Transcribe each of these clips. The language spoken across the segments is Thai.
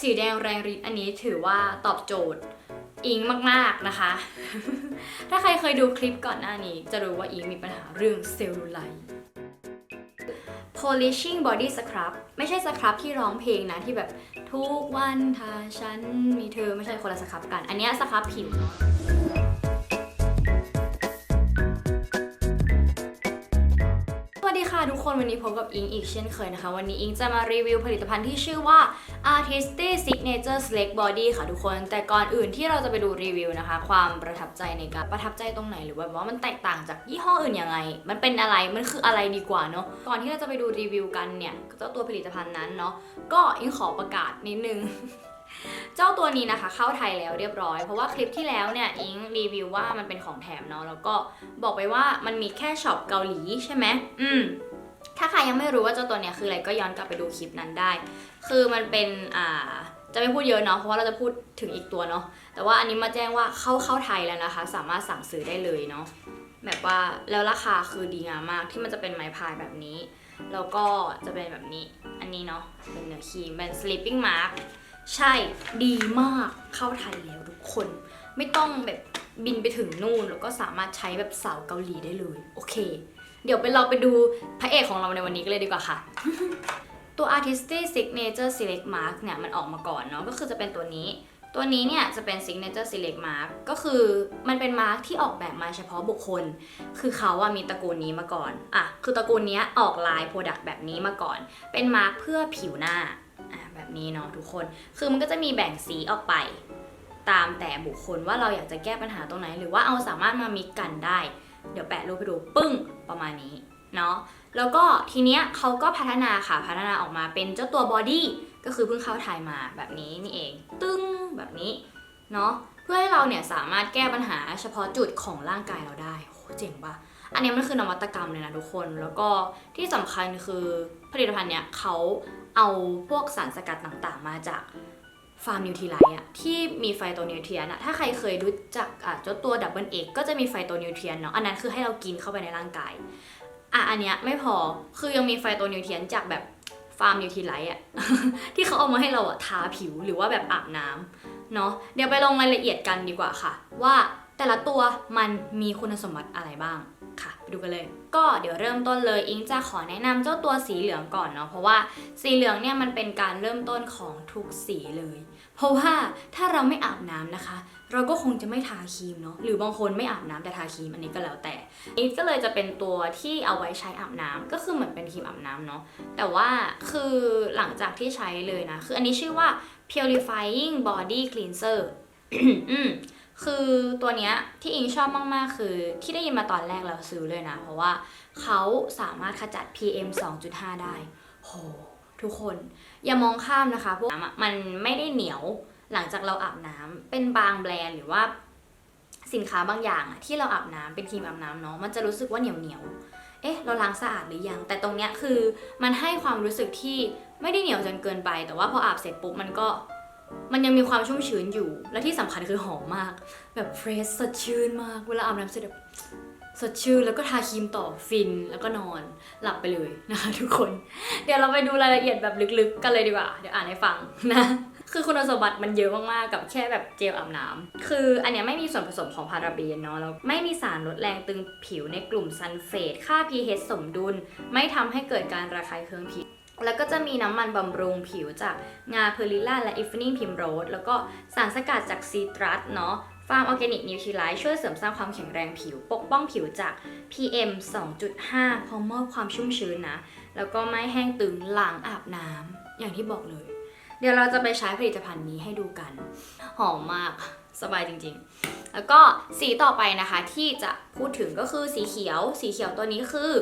สีแดงแรงฤทธิ์อันนี้ถือว่าตอบโจทย์อิงมากๆนะคะ ถ้าใครเคยดูคลิปก่อนหน้านี้ จะรู้ว่าอิงมีปัญหาเรื่องเซลลูไลท์ polishing body scrub ไม่ใช่สครับที่ร้องเพลงนะที่แบบทุกวันถ้าฉันมีเธอไม่ใช่คนละสครับกัน อันนี้สครับผิว ค่ะทุกคนวันนี้พบกับอิงอีกเช่นเคยนะคะ วันนี้อิงจะมารีวิวผลิตภัณฑ์ที่ชื่อว่า Artisti Signature Select Body ค่ะทุกคน แต่ก่อนอื่นที่เราจะไปดูรีวิวนะคะ ความประทับใจในการประทับใจตรงไหนหรือแบบว่ามันแตกต่างจากยี่ห้ออื่นยังไง มันเป็นอะไรมันคืออะไรดีกว่าเนาะก่อนที่เราจะไปดูรีวิวกันเนี่ยเจ้าตัวผลิตภัณฑ์นั้นเนาะก็อิงขอประกาศนิดนึงเจ้าตัวนี้นะคะเข้าไทยแล้วเรียบร้อย เพราะว่าคลิปที่แล้วเนี่ยอิงรีวิวว่ามันเป็นของแถมเนาะแล้วก็บอกไปว่ามันมีแค่ช็อปเกาหลีใช่ไหมอืม ถ้าใครยังไม่รู้ว่าเจ้าตัวเนี้ยคืออะไรก็ย้อนกลับไปดูคลิปนั้นได้ คือมันเป็นอ่าจะไม่พูดเยอะเนาะเพราะว่าเราจะพูดถึงอีกตัวเนาะแต่ว่าอันนี้มาแจ้งว่าเข้าเข้าไทยแล้วนะคะ สามารถสั่งซื้อได้เลยเนาะแบบว่าแล้วราคาคือดีงามมากที่มันจะเป็นไม้พายแบบนี้ แล้วก็จะเป็นแบบนี้อันนี้เนาะเป็นเนื้อครีมเป็น sleeping mask ใช่ดีมากเข้าไทยแล้วทุกคน ไม่ต้องแบบบินไปถึงนู่นแล้วก็สามารถใช้แบบสาวเกาหลีได้เลย โอเค เดี๋ยวไปเราไปดูพระเอกของเราในวันนี้กันเลยดีกว่าค่ะ ตัว Artistic Signature Select Mark เนี่ยมันออกมาก่อนเนาะก็คือจะเป็นตัวนี้ ตัวนี้เนี่ยจะเป็น Signature Select Mark ก็คือมันเป็นมาร์กที่ออกแบบมาเฉพาะบุคคล คือเขาว่ามีตระกูลนี้มาก่อนอะคือตระกูลนี้ออกลายโปรดักต์แบบนี้มาก่อน เป็นมาร์กเพื่อผิวหน้าอะแบบนี้เนาะทุกคน คือมันก็จะมีแบ่งสีออกไปตามแต่บุคคลว่าเราอยากจะแก้ปัญหาตรงไหน หรือว่าเอาสามารถมามิกกันได้ เดี๋ยวแปะรูปให้ดูปึ้งประมาณนี้เนาะแล้วก็ทีเนี้ยเขาก็พัฒนาค่ะพัฒนาออกมาเป็นเจ้าตัวบอดี้ก็คือเพิ่งเข้าไทยมาแบบนี้นี่เอง ตึ้งแบบนี้เนาะเพื่อให้เราเนี่ยสามารถแก้ปัญหาเฉพาะจุดของร่างกายเราได้โหเจ๋งปะอันนี้มันคือนวัตกรรมเลยนะทุกคน แล้วก็ที่สำคัญคือผลิตภัณฑ์เนี่ยเขาเอาพวกสารสกัดต่างๆ มาจาก ฟาร์มนิวทรีไลท์อะที่มีไฟโตนิวเทรียนอะถ้าใครเคยรู้จักอะเจ้าตัวดับเบิลเอกก็จะมีไฟโตนิวเทรียนเนาะอันนั้นคือให้เรากินเข้าไปในร่างกายอะอันเนี้ยไม่พอคือยังมีไฟโตนิวเทรียนจากแบบฟาร์มนิวทรีไลท์อะที่เขาเอามาให้เราอะทาผิวหรือว่าแบบอาบน้ำเนาะเดี๋ยวไปลงรายละเอียดกันดีกว่าค่ะ ว่า แต่ละตัวมันมีคุณสมบัติอะไรบ้างค่ะไปดูกันเลย ก็เดี๋ยวเริ่มต้นเลยอิงจะขอแนะนำเจ้าตัวสีเหลืองก่อนเนาะเพราะว่าสีเหลืองเนี่ยมันเป็นการเริ่มต้นของทุกสีเลย เพราะว่าถ้าเราไม่อาบน้ำนะคะ เราก็คงจะไม่ทาครีมเนาะหรือบางคนไม่อาบน้ำแต่ทาครีมอันนี้ก็แล้วแต่นี่ก็เลยจะเป็นตัวที่เอาไว้ใช้อาบน้ำก็คือเหมือนเป็นครีมอาบน้ำเนาะแต่ว่าคือหลังจากที่ใช้เลยนะคืออันนี้ชื่อว่า purifying body cleanser อืม คือตัวเนี้ยที่อิงชอบมาก ๆ คือที่ได้ยินมาตอนแรกแล้วซื้อเลยนะ เพราะว่าเขาสามารถขจัด PM 2.5 ได้ โห ทุกคน อย่ามองข้ามนะคะพวกน้ำอะมันไม่ได้เหนียวหลังจากเราอาบน้ำเป็นบางแบรนด์หรือว่าสินค้าบางอย่างอะที่เราอาบน้ำเป็นครีมอาบน้ำเนาะมันจะรู้สึกว่าเหนียวเหนียวเอ๊ะ เราล้างสะอาดหรือยัง แต่ตรงเนี้ยคือมันให้ความรู้สึกที่ไม่ได้เหนียวจนเกินไป แต่ว่าพออาบเสร็จปุ๊บมันก็ มันยังมีความชุ่มชื้นอยู่ และที่สำคัญคือหอมมาก แบบเฟรชสดชื่นมาก เวลาอาบน้ำเสร็จแบบสดชื่นแล้วก็ทาครีมต่อฟินแล้วก็นอนหลับไปเลยนะคะทุกคน เดี๋ยวเราไปดูรายละเอียดแบบลึกๆ กันเลยดีกว่า เดี๋ยวอ่านให้ฟังนะ คือคุณสมบัติมันเยอะมากๆ กับแค่แบบเจลอาบน้ำคืออันเนี้ยไม่มีส่วนผสมของพาราเบนเนาะแล้วไม่มีสารลดแรงตึงผิวในกลุ่มซัลเฟต ค่า pH สมดุล ไม่ทำให้เกิดการระคายเคืองผิว แล้วก็จะมีน้ำมันบำรุงผิวจากงาเพอริล่าและอิฟนิ่งพิมโรสแล้วก็สารสกัดจากซีตรัสเนาะฟาร์มออร์แกนิกนิวทรีไลท์ช่วยเสริมสร้างความแข็งแรงผิว ปกป้องผิวจาก PM 2.5 พร้อมมอบความชุ่มชื้นนะ แล้วก็ไม่แห้งตึงหลังอาบน้ำอย่างที่บอกเลย เดี๋ยวเราจะไปใช้ผลิตภัณฑ์นี้ให้ดูกัน หอมมากสบายจริงๆ แล้วก็สีต่อไปนะคะที่จะพูดถึงก็คือสีเขียว สีเขียวตัวนี้คือ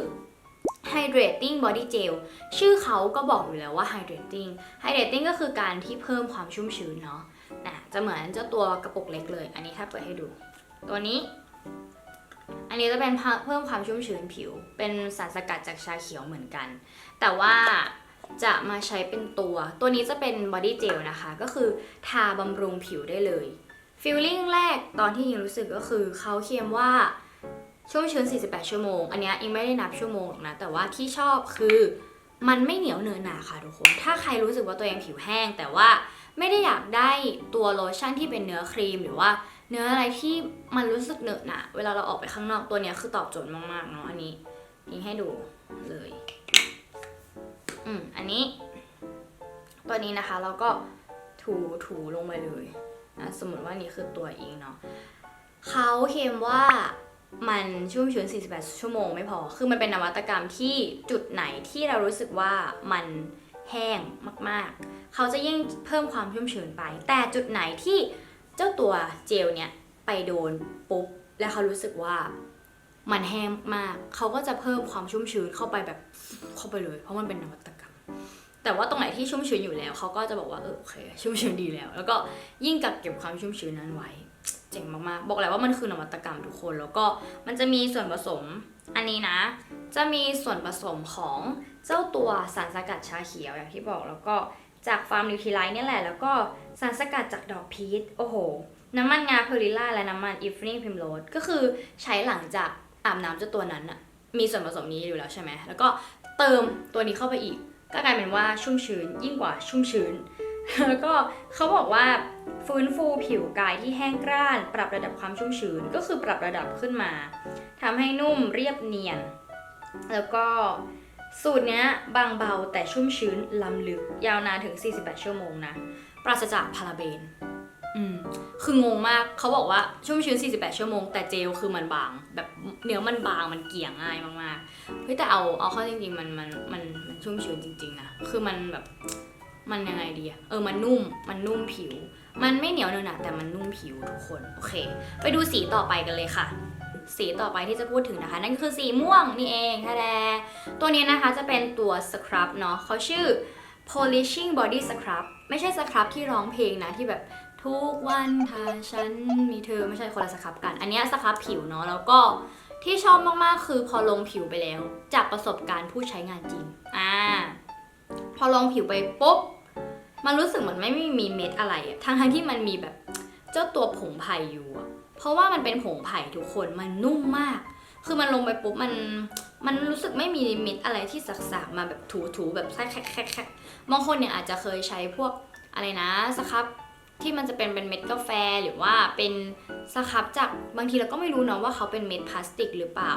Hydrating Body Gel ชื่อเขาก็บอกอยู่แล้วว่า Hydrating Hydrating ก็คือการที่เพิ่มความชุ่มชื้นเนาะนะจะเหมือนเจ้าตัวกระปุกเล็กเลย อันนี้ถ้าเปิดให้ดู ตัวนี้ อันนี้จะเป็นเพิ่มความชุ่มชื้นผิว เป็นสารสกัดจากชาเขียวเหมือนกัน แต่ว่าจะมาใช้เป็นตัว ตัวนี้จะเป็นบอดี้เจลนะคะ ก็คือทาบำรุงผิวได้เลยฟีลลิ่งแรกตอนที่ยิงรู้สึกก็คือเขาเคียมว่า ชุ่มชื้น 48 ชั่วโมง อันเนี้ยอิงไม่ได้นับชั่วโมงหรอกนะ แต่ว่าที่ชอบคือมันไม่เหนียวเนินหนาค่ะทุกคน ถ้าใครรู้สึกว่าตัวเองผิวแห้ง แต่ว่าไม่ได้อยากได้ตัวโลชั่นที่เป็นเนื้อครีมหรือว่าเนื้ออะไรที่มันรู้สึกเหนอะหนะเวลาเราออกไปข้างนอกตัวเนี้ยคือตอบโจทย์มากๆเนาะอันนี้ยิงให้ดูเลย อืมอันนี้ ตัวนี้นะคะเราก็ถูถูลงไปเลยนะสมมติว่านี่คือตัวอิงเนาะเขาเคลมว่า มันชุ่มชื้น 48 ชั่วโมงไม่พอ คือมันเป็นนวัตกรรมที่จุดไหนที่เรารู้สึกว่ามันแห้งมากๆ เขาจะยิ่งเพิ่มความชุ่มชื้นไป แต่จุดไหนที่เจ้าตัวเจลเนี่ยไปโดนปุ๊บ แล้วเขารู้สึกว่ามันแห้งมาก เขาก็จะเพิ่มความชุ่มชื้นเข้าไปแบบเข้าไปเลย เพราะมันเป็นนวัตกรรม แต่ว่าตรงไหนที่ชุ่มชื้นอยู่แล้ว เขาก็จะบอกว่าเออโอเคชุ่มชื้นดีแล้ว แล้วก็ยิ่งกักเก็บความชุ่มชื้นนั้นไว้ จ๋งมากๆ บอกแล้วว่ามันคือนวัตกรรมทุกคน แล้วก็มันจะมีส่วนผสมอันนี้นะ จะมีส่วนผสมของเจ้าตัวสารสกัดชาเขียวอย่างที่บอกแล้วก็จากฟาร์มนิวทรีไลท์นี่แหละ แล้วก็สารสกัดจากดอกพีชโอ้โห น้ำมันงาเพอริล่าและน้ำมันอีฟนิ่งพิมโรสก็คือใช้หลังจากอาบน้ำเจ้าตัวนั้นอะมีส่วนผสมนี้อยู่แล้วใช่ไหมแล้วก็เติมตัวนี้เข้าไปอีก ก็กลายเป็นว่าชุ่มชื้นยิ่งกว่าชุ่มชื้น แล้วก็เขาบอกว่า ฟื้นฟูผิวกายที่แห้งกร้าน ปรับระดับความชุ่มชื้นก็คือปรับระดับขึ้นมาทำให้นุ่มเรียบเนียน แล้วก็สูตรเนี้ยบางเบาแต่ชุ่มชื้นล้ำลึก ยาวนานถึง 48 ชั่วโมงนะ ปราศจากพาราเบน อืม คืองงมากเขาบอกว่าชุ่มชื้น 48 ชั่วโมง แต่เจลคือมันบาง แบบเนื้อมันบางมันเกี่ยง่ายมากๆ เฮ้ยแต่เอาเอาเข้าจริงๆมันมันมันมันชุ่มชื้นจริงๆนะ คือมันแบบมันยังไงดีอะเออมันนุ่มมันนุ่มผิว มันไม่เหนียวเนอหนะแต่มันนุ่มผิวทุกคนโอเค ไปดูสีต่อไปกันเลยค่ะ สีต่อไปที่จะพูดถึงนะคะ นั่นก็คือสีม่วงนี่เองแท้ๆตัวนี้นะคะจะเป็นตัวสครับเนาะเขาชื่อ polishing body scrub ไม่ใช่สครับที่ร้องเพลงนะที่แบบทุกวันถ้าฉันมีเธอไม่ใช่คนละสครับกัน อันนี้สครับผิวเนาะแล้วก็ที่ชอบมากๆคือพอลงผิวไปแล้ว จากประสบการณ์ผู้ใช้งานจริงอ่าพอลงผิวไปปุ๊บ มันรู้สึกเหมือนไม่มีเม็ดอะไรอะทั้งทั้งที่มันมีแบบเจ้าตัวผงไผ่อยู่อะเพราะว่ามันเป็นผงไผ่ทุกคนมันนุ่มมาก คือมันลงไปปุ๊บมันมันรู้สึกไม่มีเม็ดอะไรที่สักๆมาแบบถูๆแบบแค่แค่แค่บางคนเนี่ยอาจจะเคยใช้พวกอะไรนะสครับที่มันจะเป็นเป็นเม็ดกาแฟหรือว่าเป็นสครับจากบางทีเราก็ไม่รู้เนาะว่าเขาเป็นเม็ดพลาสติกหรือเปล่า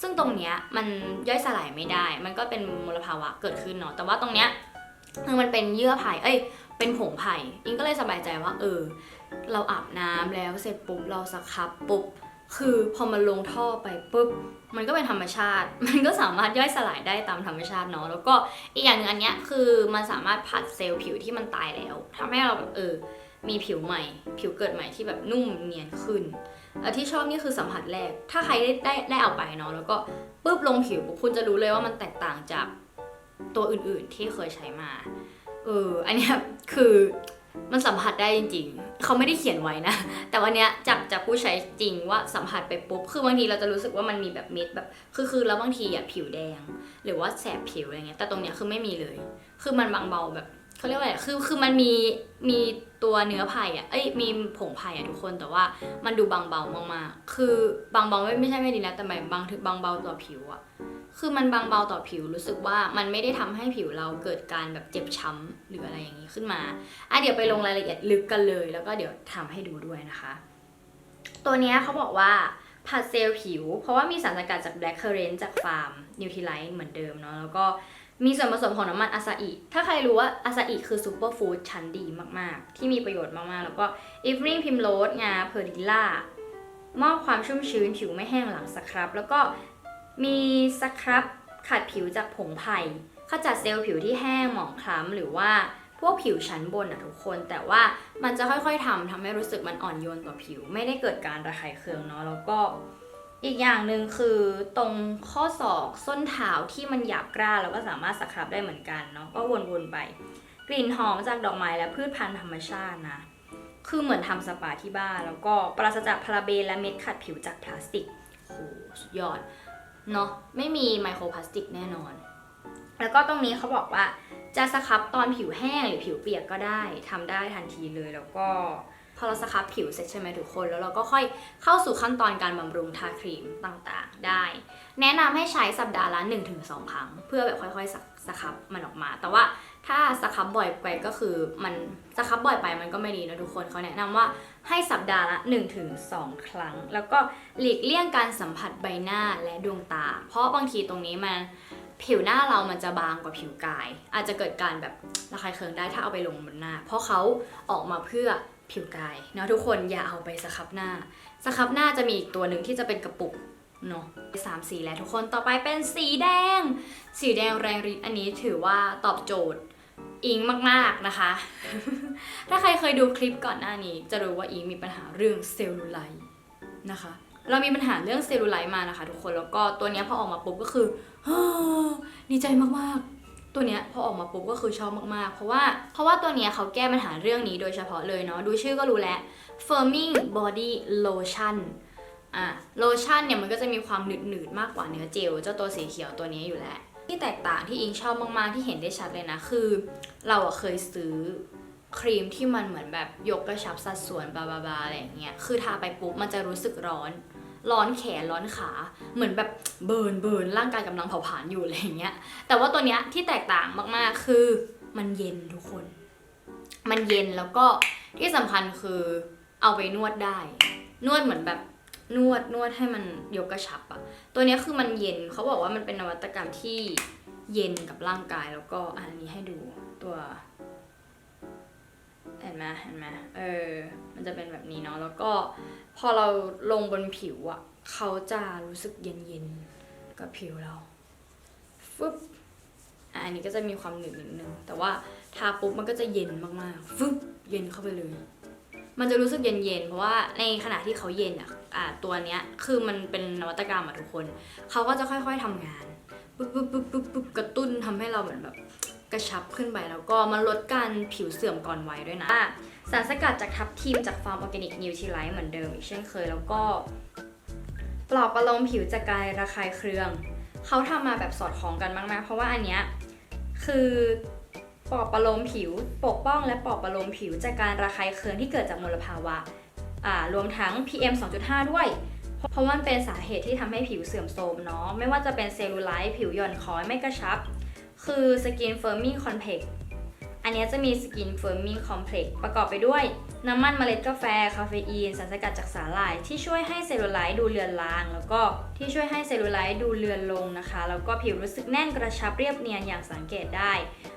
ซึ่งตรงเนี้ยมันย่อยสลายไม่ได้ มันก็เป็นมลภาวะเกิดขึ้นเนาะแต่ว่าตรงเนี้ย คือมันเป็นเยื่อไผ่เอ้ย เป็นผงไผ่อิงก็เลยสบายใจว่า เออ เราอาบน้ำแล้วเสร็จปุ๊บเราสครับปุ๊บคือพอมันลงท่อไปปุ๊บมันก็เป็นธรรมชาติ มันก็สามารถย่อยสลายได้ตามธรรมชาติเนาะแล้วก็อีกอย่างหนึ่งอันเนี้ยคือมันสามารถผัดเซลล์ผิวที่มันตายแล้วทำให้เราแบบเออ มีผิวใหม่ ผิวเกิดใหม่ที่แบบนุ่มเนียนขึ้นและที่ชอบนี่คือสัมผัสแรก ถ้าใครได้ได้ได้เอาไปเนาะแล้วก็ปุ๊บลงผิวคุณจะรู้เลยว่ามันแตกต่างจาก ตัวอื่นๆที่เคยใช้มา เออ อันเนี้ยคือมันสัมผัสได้จริง ๆ เขาไม่ได้เขียนไว้นะ แต่วันเนี้ยจากจากผู้ใช้จริงว่าสัมผัสไปปุ๊บ คือบางทีเราจะรู้สึกว่ามันมีแบบเม็ดแบบ คือคือแล้วบางทีอะผิวแดง หรือว่าแสบผิวอะไรเงี้ย แต่ตรงเนี้ยคือไม่มีเลย คือมันบางเบาแบบเขาเรียกว่าอะไร คือคือมันมีมีตัวเนื้อไผ่อะ เอ้ยมีผงไผ่อะทุกคน แต่ว่ามันดูบางเบามากๆคือบางเบาไม่ไม่ใช่ไม่ดีนะ แต่หมายบางถึงบางเบาต่อผิวอะ คือมันบางเบาต่อผิวรู้สึกว่ามันไม่ได้ทำให้ผิวเราเกิดการแบบเจ็บช้ำหรืออะไรอย่างนี้ขึ้นมาอะเดี๋ยวไปลงรายละเอียดลึกกันเลย แล้วก็เดี๋ยวทำให้ดูด้วยนะคะ ตัวเนี้ยเขาบอกว่าผัดเซลล์ผิว เพราะว่ามีสารสกัดจาก black currant จากฟาร์มนิวท i ไลท์เหมือนเดิมเนาะแล้วก็มีส่วนผสมของน้ำมันอาซาอิ ถ้าใครรู้ว่าอาซาอิคือซูเปอร์ฟู้ดชั้นดีมาก ๆ ที่มีประโยชน์มาก ๆ แล้วก็อีฟนิ่งพิมโรสงาเพอร์ดิล่ามอบความชุ่มชื้นผิวไม่แห้งหลังสครับ แล้วก็ มีสครับขัดผิวจากผงไผ่ขจัดเซลล์ผิวที่แห้งหมองคล้ำหรือว่าพวกผิวชั้นบนอะทุกคน แต่ว่ามันจะค่อยๆทำทำให้รู้สึกมันอ่อนโยนต่อผิว ไม่ได้เกิดการระคายเคืองเนาะแล้วก็อีกอย่างหนึ่งคือตรงข้อศอกส้นเท้าที่มันหยาบกร้านแล้วก็สามารถสครับได้เหมือนกันเนาะก็วนๆไป กลิ่นหอมจากดอกไม้และพืชพันธุ์ธรรมชาตินะ คือเหมือนทำสปาที่บ้านแล้วก็ปราศจากพาราเบนและเม็ดขัดผิวจากพลาสติกโหสุดยอด เนาะไม่มีไมโครพลาสติกแน่นอน แล้วก็ตรงนี้เขาบอกว่าจะสครับตอนผิวแห้งหรือผิวเปียกก็ได้ทำได้ทันทีเลยแล้วก็พอเราสครับผิวเสร็จใช่ไหมทุกคน แล้วเราก็ค่อยเข้าสู่ขั้นตอนการบำรุงทาครีมต่างๆ ได้ แนะนำให้ใช้สัปดาห์ละ 1-2 ครั้ง เพื่อแบบค่อยๆ สครับมันออกมา แต่ว่าถ้าสครับบ่อยไปก็คือมันสครับบ่อยไปมันก็ไม่ดีนะทุกคนเขาแนะนำว่าให้สัปดาห์ละ 1-2 ครั้ง แล้วก็หลีกเลี่ยงการสัมผัสใบหน้าและดวงตา เพราะบางทีตรงนี้มันผิวหน้าเรามันจะบางกว่าผิวกาย อาจจะเกิดการแบบระคายเคืองได้ถ้าเอาไปลงบนหน้า เพราะเขาออกมาเพื่อผิวกายเนาะทุกคนอย่าเอาไปสครับหน้าสครับหน้าจะมีอีกตัวหนึ่งที่จะเป็นกระปุก เนาะสามสีแล้วทุกคนต่อไปเป็นสีแดง สีแดงแรงฤทธิ์อันนี้ถือว่าตอบโจทย์อิงมากๆนะคะ ถ้าใครเคยดูคลิปก่อนหน้านี้ จะรู้ว่าอิงมีปัญหาเรื่องเซลลูไลท์นะคะ เรามีปัญหาเรื่องเซลลูไลท์มานะคะ ทุกคนแล้วก็ตัวนี้พอออกมาปุ๊บก็คือดีใจมากๆตัวเนี้ยพอออกมาปุ๊บก็คือชอบมากๆ เพราะว่าเพราะว่าตัวเนี้ยเขาแก้ปัญหาเรื่องนี้โดยเฉพาะเลยเนาะดูชื่อก็รู้แล้ว firming body lotion อะโลชั่นเนี่ยมันก็จะมีความหนืดๆมากกว่าเนื้อเจลเจ้าตัวสีเขียวตัวนี้อยู่แล้ว ที่แตกต่างที่อิงชอบมากๆที่เห็นได้ชัดเลยนะคือ เราอะเคยซื้อครีมที่มันเหมือนแบบยกกระชับสัดส่วนบาบาบาอะไรอย่างเงี้ยคือทาไปปุ๊บมันจะรู้สึกร้อน ร้อนแขนร้อนขาเหมือนแบบเบิร์นเบิร์นร่างกายกำลังเผาผลาญอยู่อะไรอย่างเงี้ยแต่ว่าตัวเนี้ยที่แตกต่างมากๆคือมันเย็นทุกคน มันเย็นแล้วก็ที่สำคัญคือเอาไปนวดได้ นวดเหมือนแบบ นวดนวดให้มันยกกระชับอะตัวนี้คือมันเย็นเขาบอกว่ามันเป็นนวัตกรรมที่เย็นกับร่างกายแล้วก็อันนี้ให้ดูตัวเห็นไหมเห็นไหมเออ มันจะเป็นแบบนี้เนาะแล้วก็พอเราลงบนผิวอะ่ะเขาจะรู้สึกเย็นๆกับผิวเราฟึบอันนี้ก็จะมีความหนึบนิดนึงแต่ว่าทาปุ๊บมันก็จะเย็นมากๆฟึบเย็นเข้าไปเลย มันจะรู้สึกเย็นๆ เพราะว่าในขณะที่เขาเย็นอะอ่าตัวเนี้ยคือมันเป็นนวัตกรรมอะทุกคน เขาก็จะค่อยๆทำงานปุ๊บปุ๊บปุ๊บปุ๊บปุ๊บกระตุ้นทำให้เราเหมือนแบบกระชับขึ้นไปแล้วก็มันลดการผิวเสื่อมก่อนวัยด้วยนะ สารสกัดจากทับทิมจากฟาร์มออร์แกนิกนิวทรีไลท์เหมือนเดิมอีกเช่นเคยแล้วก็ปลอบประโลมผิวจากการระคายเคือง เขาทำมาแบบสอดคล้องกันมากๆ เพราะว่าอันเนี้ยคือ ปอบประโลมผิว ปกป้องและปอบประโลมผิว จากการระคายเคืองที่เกิดจากมลภาวะรวมทั้ง PM 2.5 ด้วย เพราะมันเป็นสาเหตุที่ทำให้ผิวเสื่อมโทรมเนาะ ไม่ว่าจะเป็นเซลลูไลท์ผิวหย่อนคล้อยไม่กระชับ คือสกินเฟิร์มมิ่งคอนเพล็กอันนี้จะมีสกินเฟิร์มมิ่งคอมเพล็กประกอบไปด้วย น้ำมันเมล็ดกาแฟ คาเฟอีน สารสกัดจากสาหร่าย ที่ช่วยให้เซลลูไลท์ดูเลือนลาง แล้วก็ที่ช่วยให้เซลลูไลท์ดูเลือนลงนะคะ แล้วก็ผิวรู้สึกแน่นกระชับเรียบเนียนอย่างสังเกตได้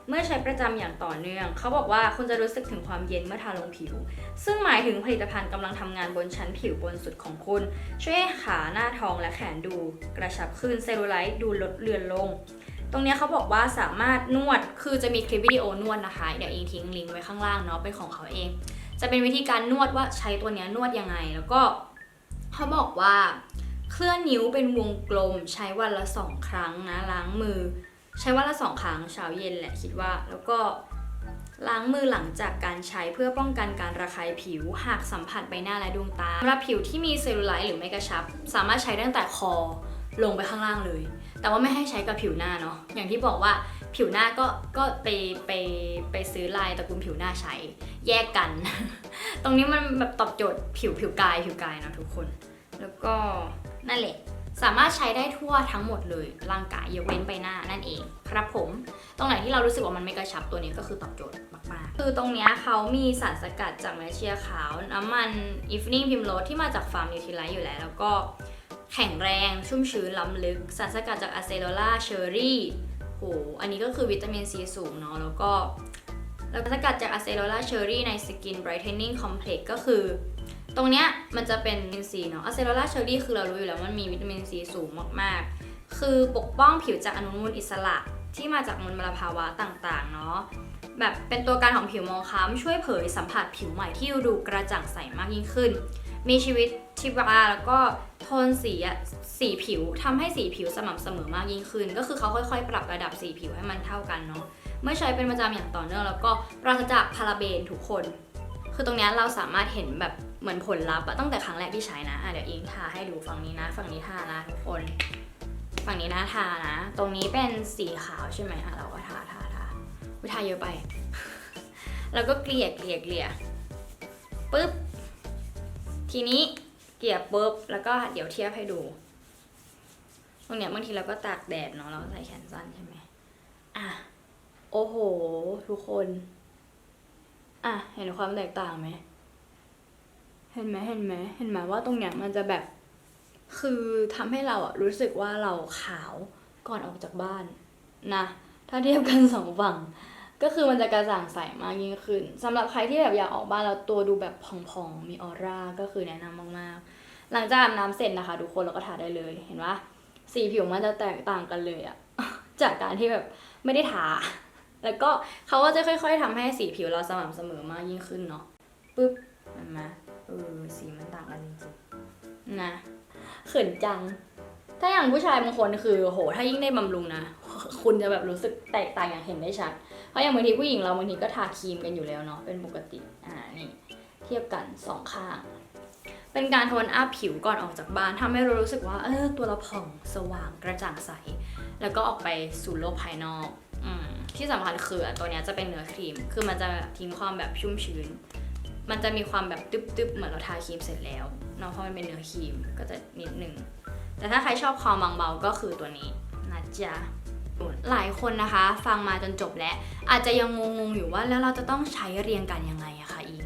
เมื่อใช้ประจำอย่างต่อเนื่อง เขาบอกว่าคุณจะรู้สึกถึงความเย็นเมื่อทาลงผิว ซึ่งหมายถึงผลิตภัณฑ์กำลังทำงานบนชั้นผิวบนสุดของคุณ ช่วยให้ขาหน้าท้องและแขนดู กระชับขึ้นเซลลูไลท์ดูลดเลือนลง ตรงนี้เขาบอกว่าสามารถนวดคือจะมีคลิปวิดีโอนวดนะคะ เดี๋ยวเองทิ้งลิงก์ไว้ข้างล่างเนาะเป็นของเขาเอง จะเป็นวิธีการนวดว่าใช้ตัวนี้นวดยังไง แล้วก็เขาบอกว่าเคลื่อนนิ้วเป็นวงกลมใช้วันละสองครั้งนะล้างมือ ใช้วันละสองครั้งเช้าเย็นแหละคิดว่า แล้วก็ล้างมือหลังจากการใช้เพื่อป้องกันการระคายผิว หากสัมผัสใบหน้าและดวงตาสำหรับผิวที่มีเซลลูไลท์หรือไม่กระชับ สามารถใช้ตั้งแต่คอลงไปข้างล่างเลย แต่ว่าไม่ให้ใช้กับผิวหน้าเนาะอย่างที่บอกว่าผิวหน้าก็ก็ไปไปไปซื้อลายตระกูลผิวหน้าใช้แยกกัน ตรงนี้มันแบบตอบโจทย์ผิวผิวกายผิวกายเนาะทุกคน แล้วก็นั่นแหละ สามารถใช้ได้ทั่วทั้งหมดเลยร่างกายยกเว้นใบหน้านั่นเอง ครับผม ตรงไหนที่เรารู้สึกว่ามันไม่กระชับตัวนี้ก็คือตอบโจทย์มากๆ คือตรงนี้เขามีสารสกัดจากแมกเชียขาว น้ำมันอีฟนิ่งพิมโรสที่มาจากฟาร์มนิวทรีไลท์อยู่แล้ว แล้วก็แข็งแรงชุ่มชื้นล้ำลึก สารสกัดจากอะเซโลล่าเชอร์รี่โหอันนี้ก็คือวิตามินซีสูงเนาะแล้วก็แล้วก็สกัดจากอะเซโลล่าเชอร์รี่ในสกินไบรท์เทนนิ่งคอมเพล็กก็คือ ตรงเนี้ยมันจะเป็นวิตามินซีเนาะอะเซโลล่าเชอร์รี่คือเรารู้อยู่แล้วมันมีวิตามินซีสูงมากๆ คือปกป้องผิวจากอนุมูลอิสระที่มาจากมลภาวะต่างๆ เนาะแบบเป็นตัวการของผิวมองคล้ำช่วยเผยสัมผัสผิวใหม่ที่ดูกระจ่างใสมากยิ่งขึ้น มีชีวิตชีวาแล้วก็โทนสีสีผิวทำให้สีผิวสม่ำเสมอมากยิ่งขึ้น ก็คือเขาค่อยๆ ปรับระดับสีผิวให้มันเท่ากันเนาะเมื่อใช้เป็นประจำอย่างต่อเนื่องแล้วก็ปราศจากพาราเบนทุกคน คือตรงเนี้ยเราสามารถเห็นแบบ เหมือนผลลัพธ์อะตั้งแต่ครั้งแรกที่ใช้นะอะเดี๋ยวอิงทาให้ดูฝั่งนี้นะ ฝั่งนี้ทานะทุกคน ฝั่งนี้นะทานะ ตรงนี้เป็นสีขาวใช่ไหมอะเราก็ทาทาทาวิทาเยอะไป แล้วก็เกลี่ยเกลี่ยเกลี่ยปึ๊บ ทีนี้เกลี่ยปุ๊บ แล้วก็เดี๋ยวเทียบให้ดู ตรงเนี้ยบางทีเราก็ตากแดดเนาะเราก็ใส่แขนสั้นใช่ไหมอะ โอ้โห ทุกคน อะ เห็นความแตกต่างไหม เห็นไหมเห็นไหมเห็นไหมว่าตรงเนี้ยมันจะแบบ คือทำให้เราอะรู้สึกว่าเราขาวก่อนออกจากบ้านนะถ้าเทียบกันสองฝั่งก็คือมันจะกระจ่างใสมากยิ่งขึ้นสำหรับใครที่แบบอยากออกบ้านแล้วตัวดูแบบพองๆมีออร่าก็คือแนะนำมากๆ หลังจากอาบน้ำเสร็จนะคะทุกคนเราก็ทาได้เลยเห็นปะสีผิวมันจะแตกต่างกันเลยอะจากการที่แบบไม่ได้ทาแล้วก็เขาก็จะค่อย ๆทำให้สีผิวเราสม่ำเสมอมากยิ่งขึ้นเนาะปึ๊บเห็นไหม เออสีมันต่างกันจริงๆนะเขินจัง ถ้าอย่างผู้ชายบางคนคือโหถ้ายิ่งได้บำรุงนะคุณจะแบบรู้สึกแตกต่างอย่างเห็นได้ชัด เพราะอย่างบางทีผู้หญิงเราบางทีก็ทาครีมกันอยู่แล้วเนาะเป็นปกติอ่านี่เทียบกันสองข้าง เป็นการโทนอัพผิวก่อนออกจากบ้านทำให้เรารู้สึกว่าเออตัวเราผ่องสว่างกระจ่างใส แล้วก็ออกไปสู่โลกภายนอกอที่สำคัญคือตัวนี้จะเป็นเนื้อครีม คือมันจะทิ้งความแบบชุ่มชื้น มันจะมีความแบบตึ๊บๆเหมือนเราทาครีมเสร็จแล้วเนาะเพราะมันเป็นเนื้อครีมก็จะนิดนึง แต่ถ้าใครชอบความบางเบาก็คือตัวนี้นะจ๊ะหลายคนนะคะ ฟังมาจนจบแล้ว อาจจะยังงงๆอยู่ว่าแล้วเราจะต้องใช้เรียงกันยังไงอะคะอิง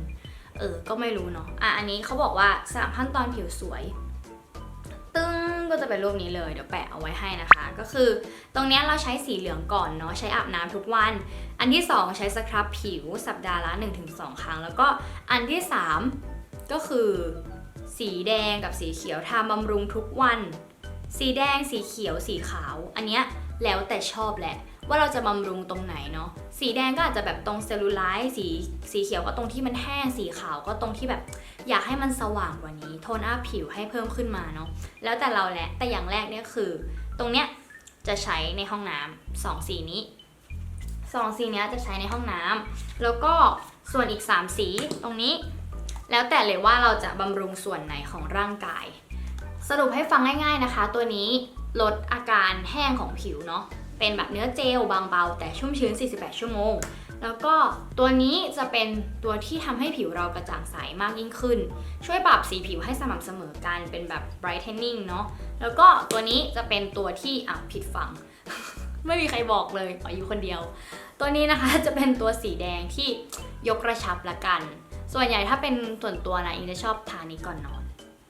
เออ ก็ไม่รู้เนาะอะอันนี้เขาบอกว่าสามขั้นตอนผิวสวย ก็จะเป็นรูปนี้เลยเดี๋ยวแปะเอาไว้ให้นะคะ ก็คือตรงนี้เราใช้สีเหลืองก่อนเนาะใช้อาบน้ำทุกวัน อันที่ 2 ใช้สครับผิวสัปดาห์ละ 1-2 ครั้ง แล้วก็อันที่ 3 ก็คือ สีแดงกับสีเขียวทาบำรุงทุกวัน สีแดงสีเขียวสีขาว อันเนี้ยแล้วแต่ชอบแหละ ว่าเราจะบำรุงตรงไหนเนาะสีแดงก็อาจจะแบบตรงเซลลูไลท์สีสีเขียวก็ตรงที่มันแห้งสีขาวก็ตรงที่แบบ อยากให้มันสว่างกว่านี้ โทนอัพผิวให้เพิ่มขึ้นมาเนาะแล้วแต่เราแหละแต่อย่างแรกเนี่ยคือ ตรงเนี้ยจะใช้ในห้องน้ำสองสีนี้สองสีเนี้ยจะใช้ในห้องน้ำแล้วก็ส่วนอีก 3 สีตรงนี้ แล้วแต่เลยว่าเราจะบำรุงส่วนไหนของร่างกาย สรุปให้ฟังง่ายๆนะคะ ตัวนี้ลดอาการแห้งของผิวเนาะ เป็นแบบเนื้อเจลบางเบา แต่ชุ่มชื้น 48 ชั่วโมง แล้วก็ตัวนี้จะเป็นตัวที่ทำให้ผิวเรากระจ่างใสมากยิ่งขึ้น ช่วยปรับสีผิวให้สม่ำเสมอกันเป็นแบบ brightening เนาะแล้วก็ตัวนี้จะเป็นตัวที่อะผิดฝั่ง ไม่มีใครบอกเลยขออยู่คนเดียว ตัวนี้นะคะจะเป็นตัวสีแดงที่ยกกระชับละกัน ส่วนใหญ่ถ้าเป็นส่วนตัวนะอิงจะชอบทานี้ก่อนนอน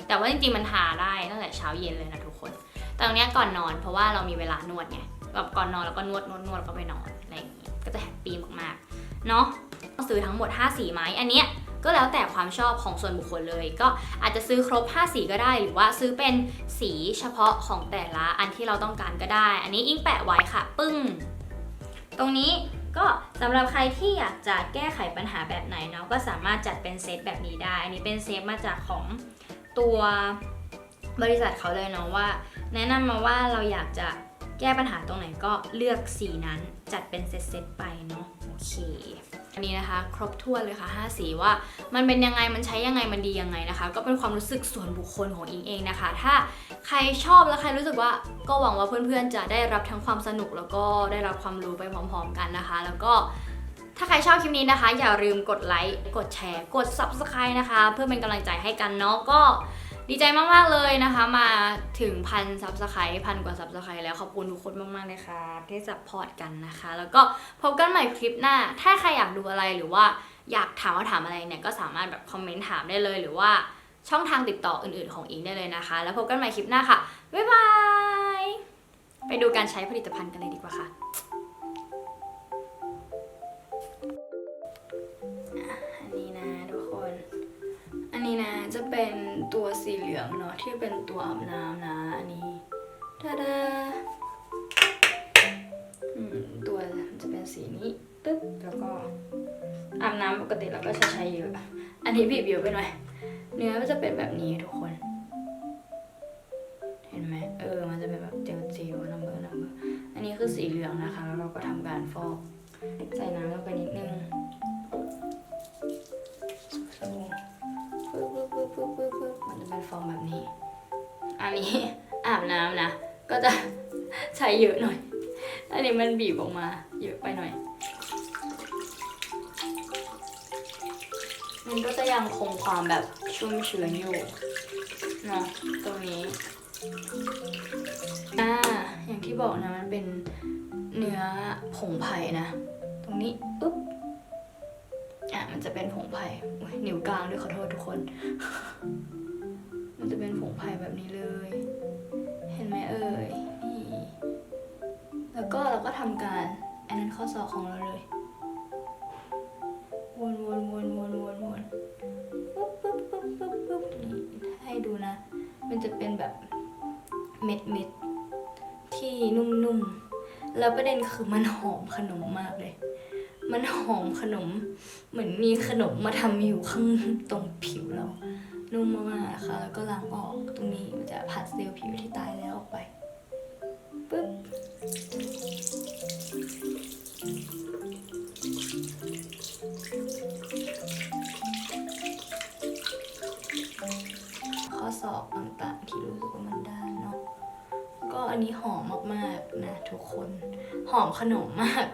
แต่ว่าจริงๆมันทาได้ตั้งแต่เช้าเย็นเลยนะทุกคน แต่ตรงนี้ก่อนนอนเพราะว่าเรามีเวลานวดไง แบบก่อนนอนแล้วก็นวดนวดนวดแล้วก็ไปนอนอะไรอย่างงี้ก็จะแฮปปี้มากๆเนาะซื้อทั้งหมด 5 สีไหมอันเนี้ยก็แล้วแต่ความชอบของส่วนบุคคลเลย ก็อาจจะซื้อครบ 5 สีก็ได้ หรือว่าซื้อเป็นสีเฉพาะของแต่ละอันที่เราต้องการก็ได้ อันนี้อิงแปะไว้ค่ะ ปึ้ง ตรงนี้ก็สำหรับใครที่อยากจะแก้ไขปัญหาแบบไหนเนาะก็สามารถจัดเป็นเซตแบบนี้ได้ อันนี้เป็นเซตมาจากของตัวบริษัทเขาเลยเนาะว่า แนะนำมาว่าเราอยากจะ แก้ปัญหาตรงไหนก็เลือกสีนั้นจัดเป็นเซตๆไปเนาะโอเคอันนี้นะคะ ครบถ้วนเลยค่ะ5สีว่า มันเป็นยังไงมันใช้ยังไงมันดียังไงนะคะ ก็เป็นความรู้สึกส่วนบุคคลของอิงเองนะคะ ถ้าใครชอบและใครรู้สึกว่าก็หวังว่าเพื่อนๆจะได้รับทั้งความสนุกแล้วก็ได้รับความรู้ไปพร้อม ๆ กันนะคะ แล้วก็ถ้าใครชอบคลิปนี้นะคะ อย่าลืมกดไลค์กดแชร์ กด subscribe นะคะ เพื่อเป็นกำลังใจให้กันเนาะก็ ดีใจมาก ๆ เลยนะคะ มาถึงพันซับสไครต์พันกว่าซับสไครต์แล้วขอบคุณทุกคนมาก ๆ เลยค่ะที่ซัพพอร์ตกันนะคะ แล้วก็พบกันใหม่คลิปหน้า ถ้าใครอยากดูอะไรหรือว่าอยากถามว่าถามอะไรเนี่ยก็สามารถแบบคอมเมนต์ถามได้เลยหรือว่าช่องทางติดต่ออื่น ๆ ของอิงได้เลยนะคะ แล้วพบกันใหม่คลิปหน้าค่ะบ๊ายบายไปดูการใช้ผลิตภัณฑ์กันเลยดีกว่าค่ะอะ นนี้นจะเป็นตัวสีเหลืองเนาะที่เป็นตัวอาบน้ำนะอันนี้ตาดาตัวจะเป็นสีนี้ตึ๊บแล้วก็อาบน้ำปกติเราก็จะใช้เยอะ อันนี้บีบเยอะไปหน่อย เนื้อมันจะเป็นแบบนี้ทุก อันนี้มันบีบออกมาเยอะไปหน่อย มันก็จะยังคงความแบบชุ่มชื้นอยู่เนาะตรงนี้อ่าอย่างที่บอกนะมันเป็นเนื้อผงไผ่นะ ตรงนี้ปุ๊บอะมันจะเป็นผงไผ่นิ้วกลางด้วยขอโทษทุกคน มันจะเป็นผงไผ่แบบนี้เลย เห็นไหมเอ่ย แล้วก็เราก็ทำการอันนั้นข้อศอกของเราเลยวนวนวนวนวนวนปุ๊บปุ๊บปุ๊บปุ๊บปุ๊บนี่ให้ดูนะ มันจะเป็นแบบเม็ดเม็ดที่นุ่มๆ แล้วประเด็นคือมันหอมขนมมากเลย มันหอมขนม เหมือนมีขนมมาทำอยู่ข้างตรงผิวเรา นุ่มมากๆนะคะแล้วก็ล้างออกตรงนี้มันจะผัดเซลล์ผิวที่ตายแล้วออกไป นะทุกคน หอมขนมมาก